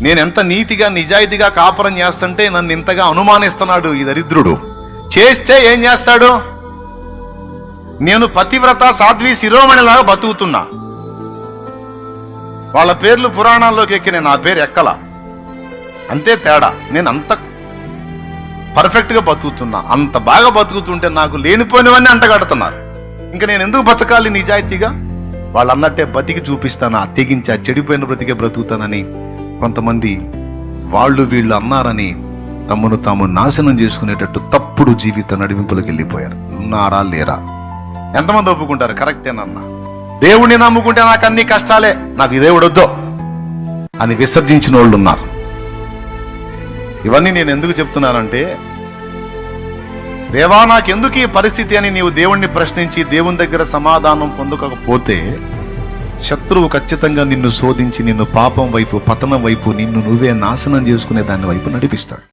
నేను ఎంత నీతిగా నిజాయితీగా కాపురం చేస్తుంటే నన్ను ఇంతగా అనుమానిస్తున్నాడు ఈ దరిద్రుడు. చేస్తే ఏం చేస్తాడు? నేను పతివ్రత సాధ్వి శిరోమణిలాగా బతుకుతున్నా. వాళ్ళ పేర్లు పురాణాల్లోకి ఎక్కిన నా పేరు ఎక్కల. అంతే తేడా. నేను అంత పర్ఫెక్ట్గా బతుకుతున్నా. అంత బాగా బతుకుతుంటే నాకు లేనిపోయినవన్నీ అంటగడుతున్నారు. ఇంకా నేను ఎందుకు బతకాలి నిజాయితీగా? వాళ్ళు అన్నట్టే బతికి చూపిస్తాను తెగించా చెడిపోయిన బ్రతికే బ్రతుకుతానని. కొంతమంది వాళ్ళు వీళ్ళు అన్నారని తమను తాము నాశనం చేసుకునేటట్టు తప్పుడు జీవిత నడిపింపులకు వెళ్ళిపోయారు. ఉన్నారా లేరా? ఎంతమంది ఒప్పుకుంటారు? కరెక్టేనన్నా దేవుణ్ణి నమ్ముకుంటే నాకు అన్ని కష్టాలే. నాకు ఈ దేవుడు వద్దు అని విసర్జించిన వాళ్ళు ఉన్నారు. ఇవన్నీ నేను ఎందుకు చెప్తున్నానంటే దేవా నాకెందుకు ఈ పరిస్థితి అని నీవు దేవుణ్ణి ప్రశ్నించి దేవుని దగ్గర సమాధానం పొందకపోతే శత్రువు ఖచ్చితంగా నిన్ను శోధించి నిన్ను పాపం వైపు పతనం వైపు నిన్ను నువ్వే నాశనం చేసుకునే దాని వైపు నడిపిస్తాడు.